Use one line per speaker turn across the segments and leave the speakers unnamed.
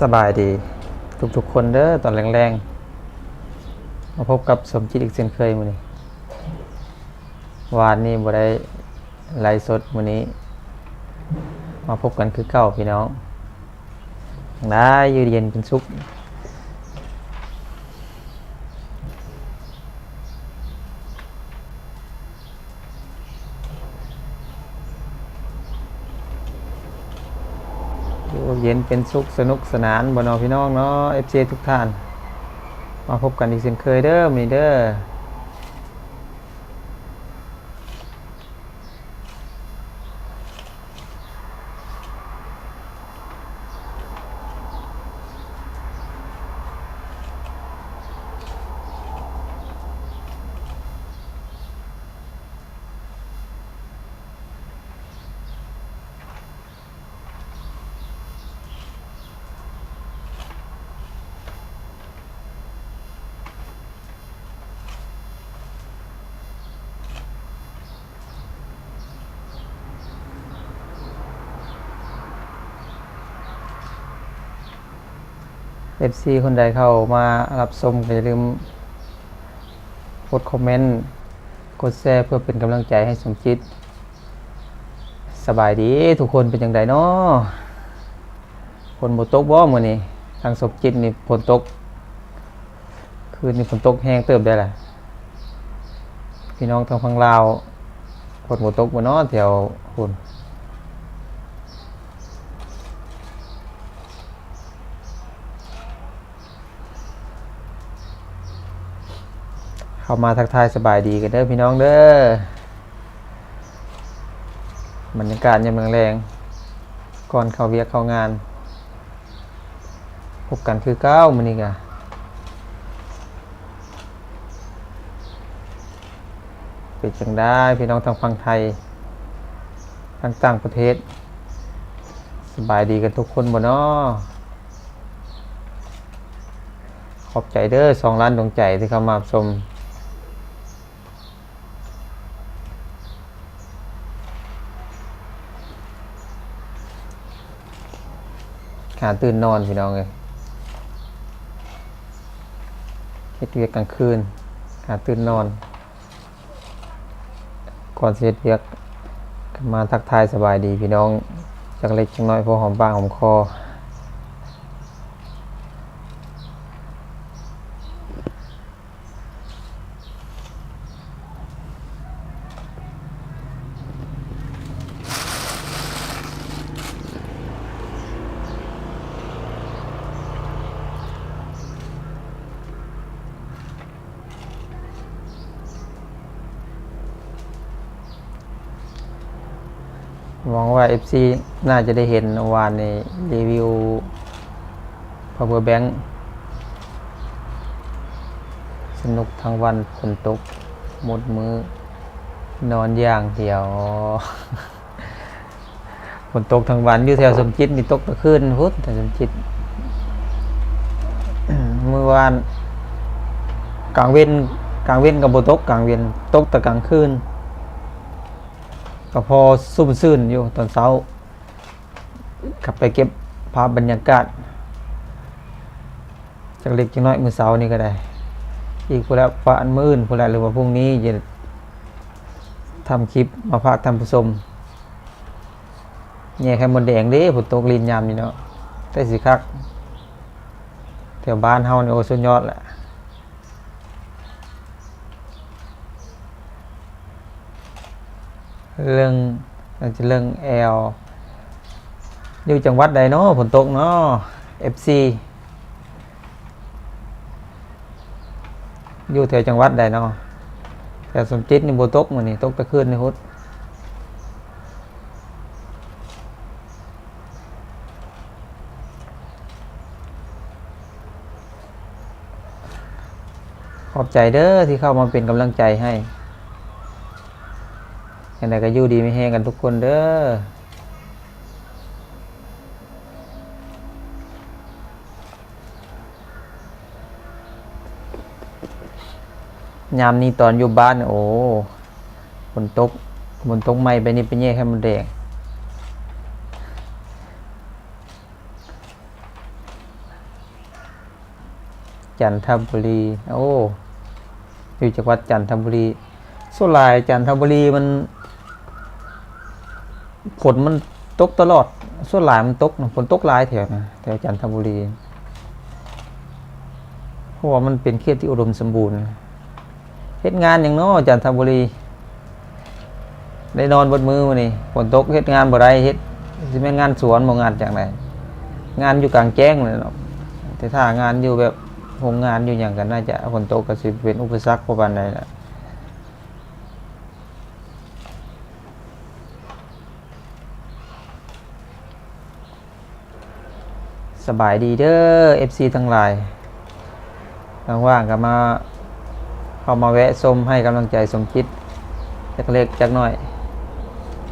สบายดีทุกๆคนเด้อตอนแรงๆ มาพบกับสมจิตอีกเช่นเคยมื้อนี้วานนี้บ่ได้ไลฟ์สดมื้อนี้ มาพบกันคือเก่าพี่น้องได้อยู่เย็นเป็นสุข กเย็นเป็นสุขสนุกสนานบนอพี่น้องเนาะ FC ทุกท่าน มาพบกันอีกเช่นเคยเด้อมีเด้อ เอฟซีคนใดเข้ามารับชมอย่าลืมกดคอมเมนต์กดแชร์เพื่อเป็นกำลังใจให้สมจิต สบายดีทุกคนเป็นอย่างไรเนาะฝนบตกบ่มื้อนี้ทางสมจิตนี่ฝนตก คืนนี้ฝนตกแห้งเติบได้แหละพี่น้องทางฝั่งลาวฝนบตกบ่เนาะแถวคุณ เข้ามาทักทายสบายดีกันเด้อพี่น้องเด้อบรรยากาศยามแรงๆก่อนเข้าเวียกเข้างาน พบกันคือเก้ามื้อนี้กะเป็นจังได้พี่น้องทางฝั่งไทยทางต่างประเทศ สบายดีกันทุกคนบ่เนาะขอบใจเด้อสองล้านดวงใจที่เข้ามาชม ขาตื่นนอนพี่น้องเลยเฮ็ดเวียกกลางคืนหาตื่นนอน ก่อนสิเฮ็ดเวียกมาทักทายสบายดีพี่น้องจักเล็กจักน้อยพอหอมปากหอมคอ หวังว่า FC น่าจะได้เห็นวานในรีวิว power bank สนุกทั้งวันฝนตก หมดมือนอนอย่างเดียวฝนตกทั้งวันอยู่แถวสมจิตนี่ตกตะคืนพุทธแต่สมจิตเมื่อวานกลางเว้นกลางเว้นกับบตกกลางเว้นตกแต่กลางคืน ก็พอซุ่มซื่นอยู่ตอนเช้าขับไปเก็บภาพบรรยากาศจากเล็กจังน้อยมือเสานี่ก็ได้ อีกผู้ละฝานมื้ออื่นผู้ละหรือว่าพรุ่งนี้จะทำคลิปมาพากทำผู้ชมแง่แค่มดแดงเด้ผลตกลินยามนี่เนาะแต่สิคักแถวบ้านเฮานี่โอสุดยอดแหละ เรื่องอาจจะเรื่องแอลอยู่จังหวัดใดเนาะฝนตกเนาะ FC อยู่แถวจังหวัดใดเนาะแต่สมจิตนี่บตกมือนี้ตกตะคืนนี่ฮุดขอบใจเด้อที่เข้ามาเป็นกำลังใจให้ ยังไงก็อยู่ดีไม่แห้งกันทุกคนเด้อยามนี้ตอนอยู่บ้าน โอ้ฝนตกฝนตกไม่ไปนี่ไปแย่ให้มันแดงจันทบุรี โอ้ อยู่จังหวัดจันทบุรีส่วนหลายจันทบุรีมัน ฝนมันตกตลอด ส่วนหลายมันตกนะฝนตกหลายแถวนะแถวจันทบุรีเพราะว่ามันเป็นเขตที่อุดมสมบูรณ์เฮ็ดงานอย่างน้อจันทบุรี ได้นอนบนมือมานี่ฝนตกเฮ็ดงานบ่ได้เฮ็ดสิแม่งานสวนบ่งานจากไหนงานอยู่กลางแจ้งเลยเนาะแต่ถ้างานอยู่แบบโรงงานอยู่อย่างกันน่าจะฝนตกก็สิเป็นอุปสรรคประมาณใดล่ะ สบายดีเด้อ FC ทั้งหลายว่างๆก็มาเข้ามาแวะชมให้กำลังใจสมคิดจากเล็กจักหน่อย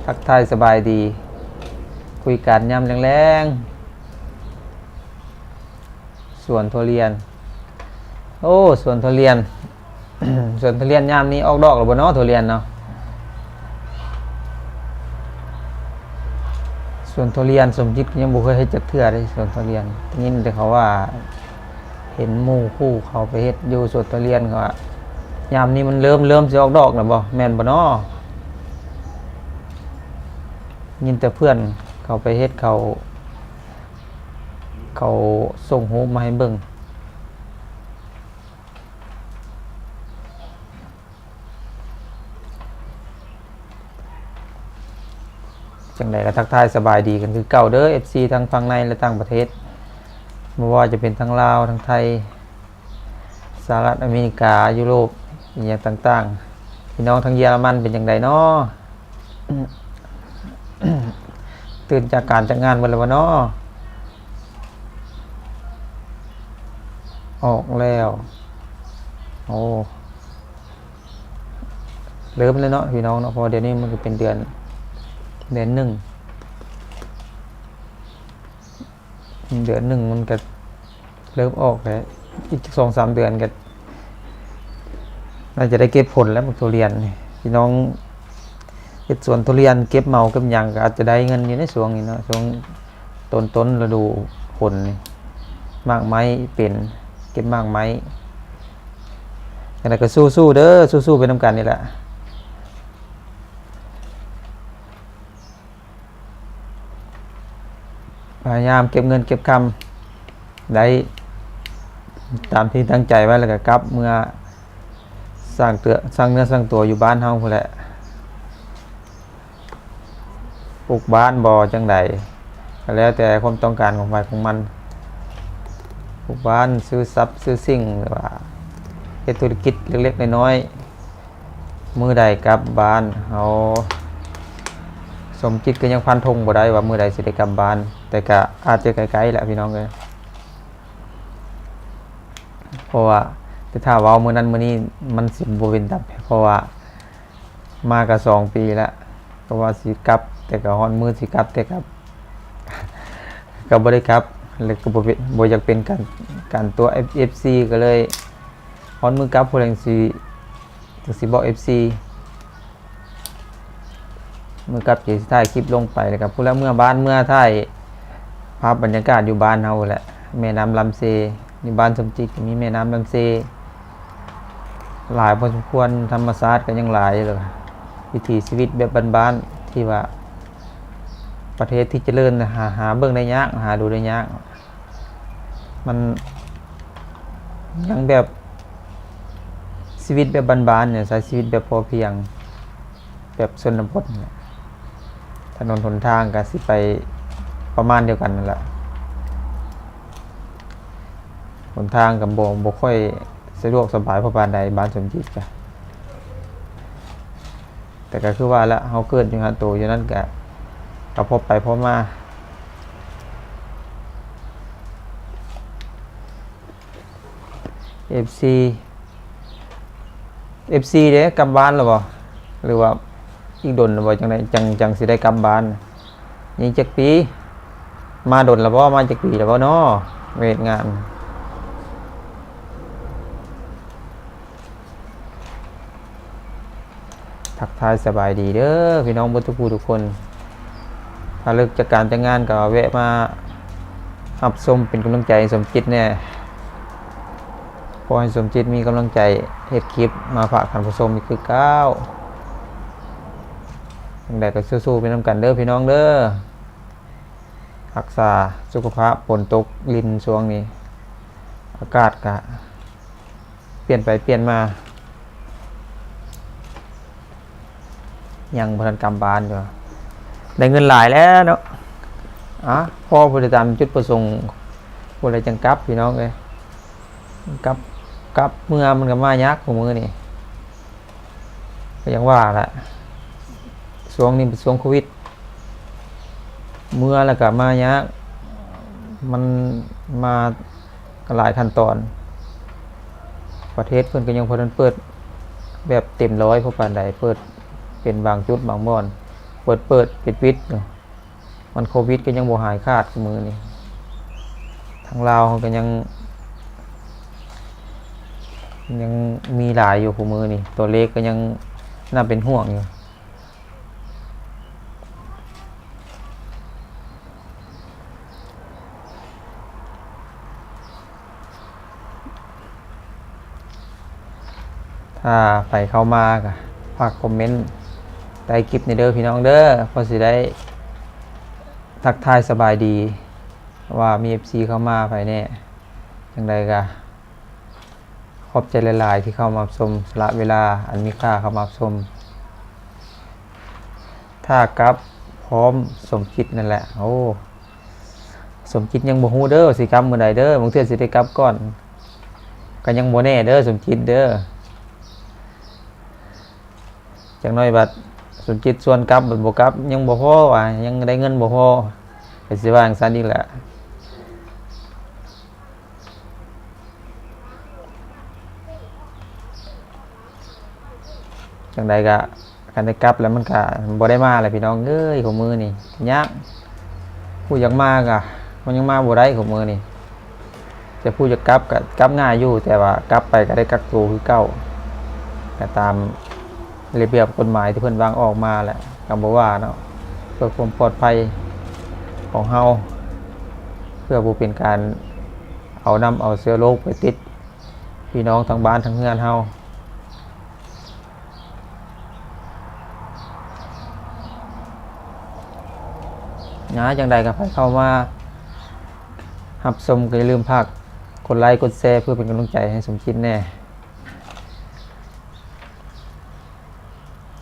ทักทายสบายดี คุยกันยำแรงๆ ส่วนทุเรียน โอ้ ส่วนทุเรียน ส่วนทุเรียนยามนี้ออกดอกหรือบ่เนาะทุเรียนเนาะ ส่วนทุเรียนสมจิตยังบุเคยให้จักเทื่อเลยส่วนทุเรียนทีนแต่เขาว่า เห็นหมู่คู่เขาไปเฮ็ดอยู่ส่วนทุเรียนเขาว่ายามนี้มันเริ่มเริ่มจะออกดอกแล้วบ่แม่นบ่นอยินแต่เพื่อนเขาไปเฮ็ดเขา เขาส่งหูมาให้เบิ่ง จังใดก็ทักทายสบายดีกันคือเก่าเด้อ FC ทั้งฝั่งในและต่างประเทศไม่ว่าจะเป็นทั้งลาวทั้งไทยสหรัฐอเมริกายุโรปอย่างต่างๆพี่น้องทั้งเยอรมันเป็นอย่างไรเนาะตื่นจากการจากงานวันล้ววะเนาะออกแล้วโอ้เริ่มเลยเนาะพี่น้องเนาะพอเดี๋ยวนี้มันก็เป็นเดือน เดือนหนึ่งเดือนหนึ่งมันก็เริ่มออกแล้วอีกสองสามเดือนก็น่าจะได้เก็บผลแล้วมันทุเรียนพี่น้องเฮ็ดสวนทุเรียนเก็บเมาเก็บยังก็อาจจะได้เงินอยู่ในช่วงนี้เนาะช่วงต้นต้นฤดูฝนนี่มากไม้เป็นเก็บมากไม้อย่างไรก็สู้ๆเด้อสู้ๆไปนำกันนี่แหละ พยายามเก็บเงินเก็บคำได้ตามที่ตั้งใจไว้แล้วก็กลับเมื่อสร้างเตือสร้างเนื้อสร้างตัวอยู่บ้านเฮาพุ่นแหละปลูกบ้านบอจังใดก็แล้วแต่ความต้องการของฝ่ายของมันปลูกบ้านซื้อทรัพย์ซื้อสิ่งหรือว่าเฮ็ดธุรกิจเล็กๆน้อยๆมือใดกลับบ้านเอาสมจิตก็ยังพันธงบ่ได้ว่ามือใดสิได้กลับบ้าน แต่ก็อาจจะไกลๆแหละพี่น้องเลยเพราะว่าแต่ถ้าว้ามื้อนั้นมื้อนี้มันสิบ่เป็นตับเพราะว่ามาก็สองปีแล้วก็ว่าสิกลับ แต่ก็ฮอนมือสิกลับ แต่กับก็บ่ได้กลับเลยก็บ่เป็นบ่อยากเป็นการการตัว FC ก็เลยฮอนมือกลับผู้แรงสิจังสิบอก FC มือกลับสิถ่ายคลิปลงไปแล้วก็ผู้แล้วเมื่อบ้านเมื่อถ่าย ภาพบรรยากาศอยู่บ้านเฮาแหละแม่น้ำลำเซนี่บ้านสมจิตก็มีแม่น้ำลำเซ หลายพอสมควรธรรมศาสตร์ก็ยังหลายเลยวิถีชีวิตแบบบ้านๆที่ว่า ประเทศที่เจริญหาหาเบิ่งได้ยากหาดูได้ยาก มันยังแบบชีวิตแบบบ้านๆเนี่ยใช้ชีวิตแบบพอเพียง แบบชนบทถนนหนทางก็สิไป ประมาณเดียวกันนั่นแหละหนทางกับโบ่บ่ค่อยสะดวกสบายเพราะปานใดบ้านสมจิตจ้ะแต่ก็คือว่าละเขาเกิดอยู่ฮะตัวอยู่นั่นกะก็พบไปพบมา FC FC เด้กลับบ้านหรือเปล่าหรือว่าอีกดนหรือว่าจังไดจังจังสิได้กลับบ้านนี่จักปี มาดนแล้วบ่มาจักปีแล้วบ่เนาะเวทงานทักทายสบายดีเด้อพี่น้องบุทุกผู้ทุกคน ถ้าเลิกจากการจากงานก็แวะมาหับชมเป็นกำลังใจสมจิตเนี่ยพอให้สมจิตมีกำลังใจเฮ็ดคลิปมาฝากท่านผู้ชมอีกคือเก้าจังใดก็สู้ๆไปนำกันเด้อพี่น้องเด้อ รักษาสุขภาพฝนตกลินช่วงนี้ อากาศก็เปลี่ยนไปเปลี่ยนมา ยังพนันกรรมบานอยู่ได้เงินหลายแล้วเนาะอะพ่อผู้ใดตามจุดประสงค์ผู้ใดจังกับพี่น้องเลยกับกับเมื่อมันก็มายักของมือนี่ก็ยังว่าแหละช่วงนี้เป็นช่วงโควิด เมื่อแล้วก็มายักมันมาหลายขั้นตอน ประเทศเพิ่อนก็ยังพอทันเปิดแบบเต็มร้อยพราะปานใดเปิดเป็นบางจุดบางบ่อน เปิดเปิดปิดปิดมันโควิดก็ยังบ่หายขาดมือนี่ทางลาวเขาก็ยัง ยังมีหลายอยู่คู่มือนี่ตัวเลขก็ยังน่าเป็นห่วงอยู่ ถ้าไปเข้ามากฝากคอมเมนต์ใต้คลิปในเด้อพี่น้องเด้อพอสิได้ ทักทายสบายดี ว่ามี FC เข้ามาภายแน่จังใดก็ขอบใจหลาย ๆ ที่เข้ามาชมสละเวลาอันมีค่าเข้ามาชมถ้ากับพร้อมสมคิดนั่นแหละ โอ้สมคิดยังบ่ฮู้เด้อสิกลับมื้อใดเด้อบางเทื่อสิได้กลับก่อนก็ยังบ่แน่เด้อสมคิดเด้อ จังน้อยบัดสนจิตส่วนกลับบัดบ่กลับ ยังบ่พอว่ะยังได้เงินบ่พอก็สิว่าจังซั่นอีกแหละจังใดก็กันได้กลับแล้วมันก็บ่ได้มาแหละพี่น้องเอ้ยของมือนี่ยากผู้อยากมาก็มันยังมาบ่ได้ของมือนี่จะผู้จะกลับก็กลับง่ายอยู่แต่ว่ากลับไปก็ได้กักตัวคือเก่าก็ตาม ระเบียบกฎหมายที่เพิ่นวางออกมาแหละคำบอกว่าเนาะเพื่อความปลอดภัยของเฮาเพื่อบ่เป็นการเอานำเอาเชื้อโรคไปติด พี่น้องทั้งบ้านทั้งเฮือนเฮานะจังใดก็ไปเข้ามาหับชมก็อย่าลืมพากกดไลค์กดแชร์เพื่อเป็นกำลังใจให้สมคิดแน่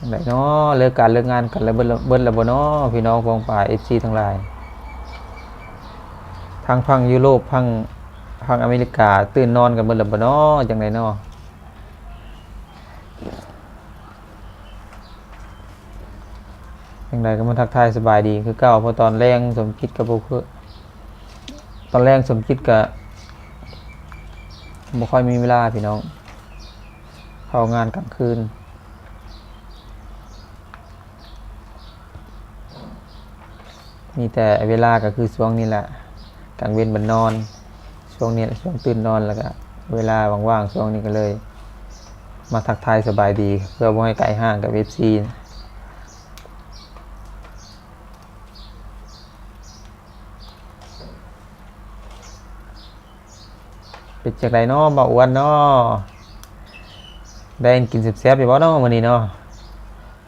ไหนเนาะเลิกการเลิกงานกันแล้วเบิ้ลละเบิ้ลและบ่เนาะพี่น้องกองป่ายเอฟซีทั้งหลายทางพังยุโรปพังพังอเมริกา ตื่นนอนกันเบิ้ลและบ่เนาะจังไดเนาะจังไดก็มาทักทายสบายดีคือเก่าพราะตอนแรงสมคิดกับบ่คือตอนแรงสมคิดกับบ่ค่อยมีเวลาพี่น้องเข้างานกลางคืน มีแต่เวลาก็คือช่วงนี้แหละกลางเว้นบันนอน ช่วงนี้ช่วงตื่นนอนแล้วก็เวลาว่างๆช่วงนี้ก็เลย มาทักทายสบายดี เพื่อบ่ให้ไกลห่างกับเอฟซีเป็นจากไรเนาะบ่อ้วนเนาะได้กินแซ่บๆอยู่บ่เนาะวันนี้เนาะ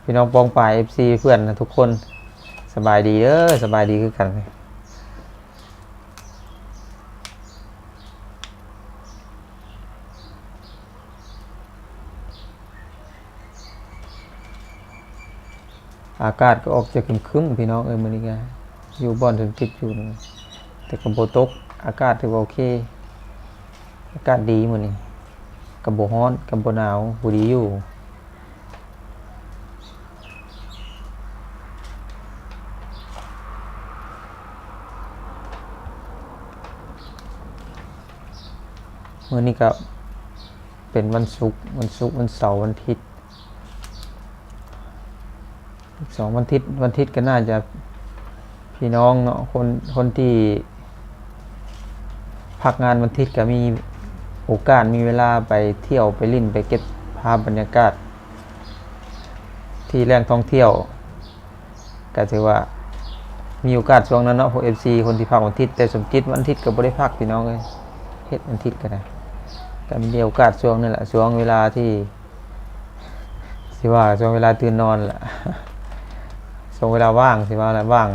พี่น้องปองป่ายเอฟซีเพื่อนทุกคน สบายดีเด้อสบายดีคือกันอากาศก็ออกจะครึมๆพี่น้องเอ้ยมื้อนี้ก็อยู่บ่อนถึงติดอยู่นี่แต่ก็บ่ตก อากาศถือว่าโอเค อากาศดีมื้อนี้ก็บ่ร้อนก็บ่หนาวบ่ดีอยู่ มื่อนี้ก็เป็นวันศุกร์วันศุกร์วันเสาร์วันอาทิตย์อสองวันอาทิตย์วันอาทิตย์ก็น่าจะพี่น้องเนาะคนคนที่พักงานวันอาทิตย์ก็มีโอกาสมีเวลาไปเที่ยวไปลิ่นไปเก็บภาพบรรยากาศ ที่แหล่งท่องเที่ยว ก็ถือว่ามีโอกาสช่วงนั้นเนาะพวกเอฟซีคนที่พักวันอาทิตย์แต่สมจิตวันอาทิตย์ก็บ่ได้พักพี่น้องเลยเฮ็ดวันอาทิตย์ก็ได้ ก็แต่มีโอกาสช่วงนี่แหละช่วงเวลาที่สิว่าช่วงเวลาตื่นนอนแหละช่วงเวลาว่างสิว่าแหละว่าง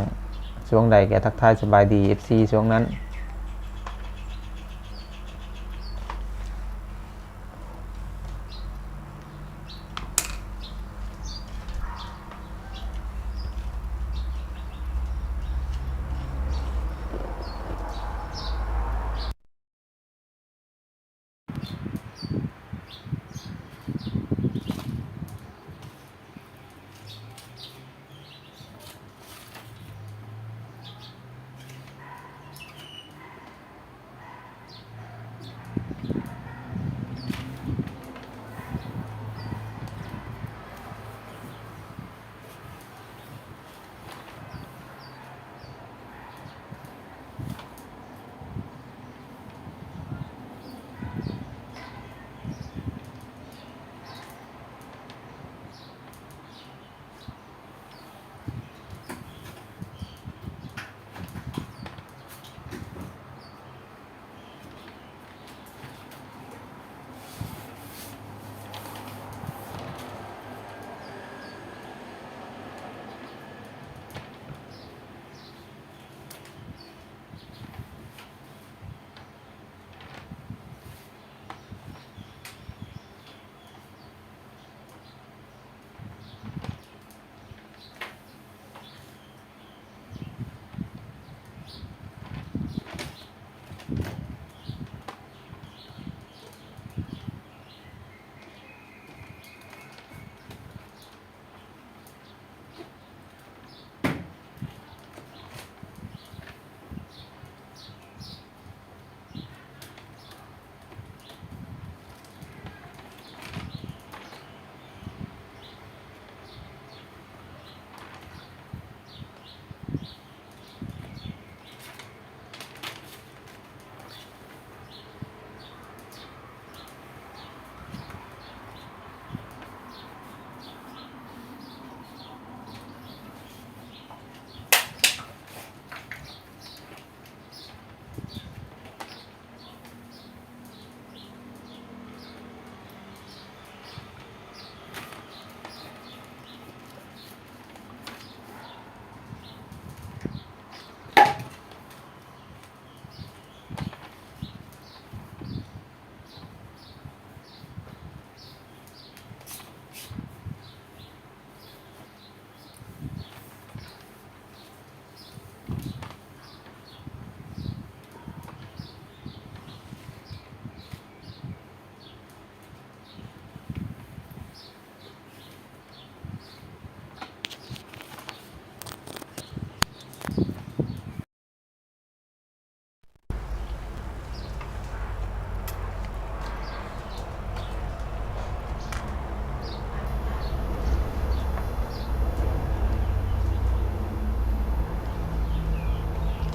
ช่วงใดแกทักทายสบายดี FC ช่วงนั้น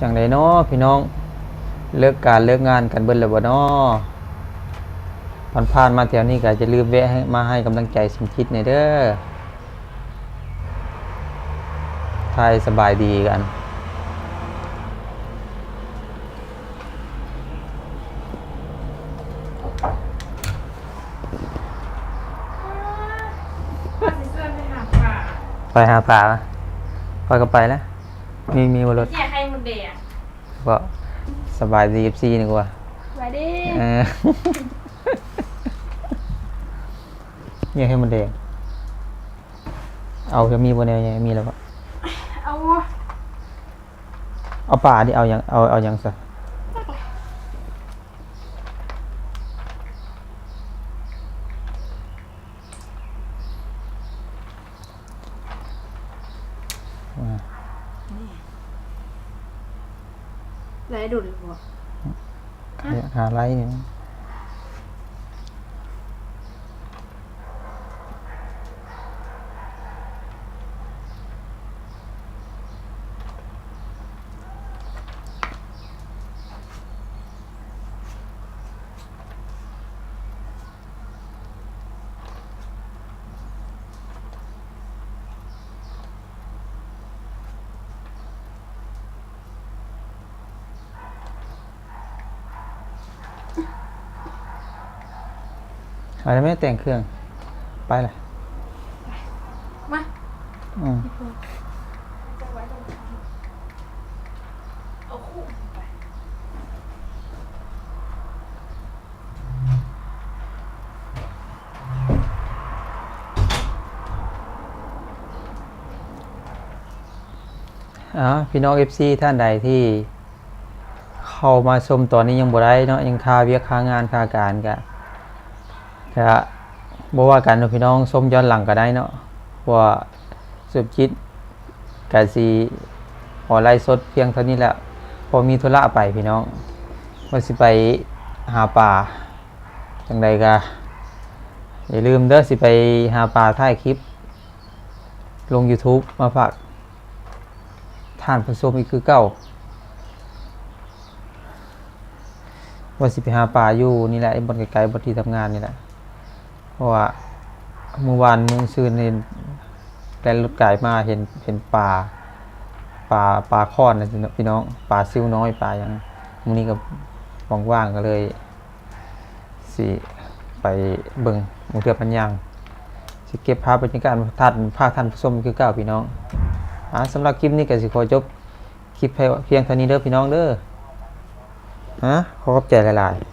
จังไดเนาะพี่น้อง เลิกการเลิกงานกันเบิ่นแล้วบ่เนาะผ่านผ่านๆมาแถวนี้ก็จะลืมแวะให้มาให้กำลังใจสมคิดในอยเด้อทายสบายดีกัน
ว่าสิเสื้อไปหาป่า
ไปหาปลาปะไปก็ไปแล้ว มีมีบนรถ
เจียไข่มดแดง
ก็สบายดี FC นี่กว่า
สวัสดี
เออเนี่ยให้มันแดงเอาจะมีบนแนวยังมีแล้วปะ
เอา
เอาป่าดิเอายังเอาเอายังซะอ่า
ไรดุดหัว
หาไรเนี่ย อะไรไม่แต่งเครื่อง ไปเลย
มา
อืม
จะไว้ตรงนี้เอาคู่ไป
อ๋อพี่น้อง FC ท่านใดที่เข้ามาชมตอนนี้ยังบ่ได้เนาะยังคาเวียกคางานคาการกะ ก็บ่ว่ากันเนาะพี่น้องชมย้อนหลังก็ได้เนาะพว่าสุบจิตกะสิออไลน์สดเพียงเท่านี้แหละพอมีธุระไปพี่น้องว่าสิไปหาป่าจังใดก็อย่าลืมเด้อสิไปหาป่าถ่ายคลิป ลง YouTube มาฝากท่านผู้ชมอีกคือเก่าว่าสิไปหาปลาอยู่นี่แหละไอ้บนไกลๆบนที่ทำงานนี่แหละ ราะว่าเมื่อวานมึงซื้อในแลนรถไก่มาเห็นเห็นปลาปลาปลาคอนนะพี่น้องปลาซิวน้อยปลายังมื้อนี้ก็ว่างๆก็เลยสิไปเบิ่งมือเทือพันยางสิเก็บภาพบรรยากาศมาทัดภาคท่านผู้ชมคือเก่าพี่น้องอ่าสำหรับคลิปนี้ก็สิขอจบคลิปเพียงเท่านี้เด้อพี่น้องเด้อฮะขอขอบใจหลายๆ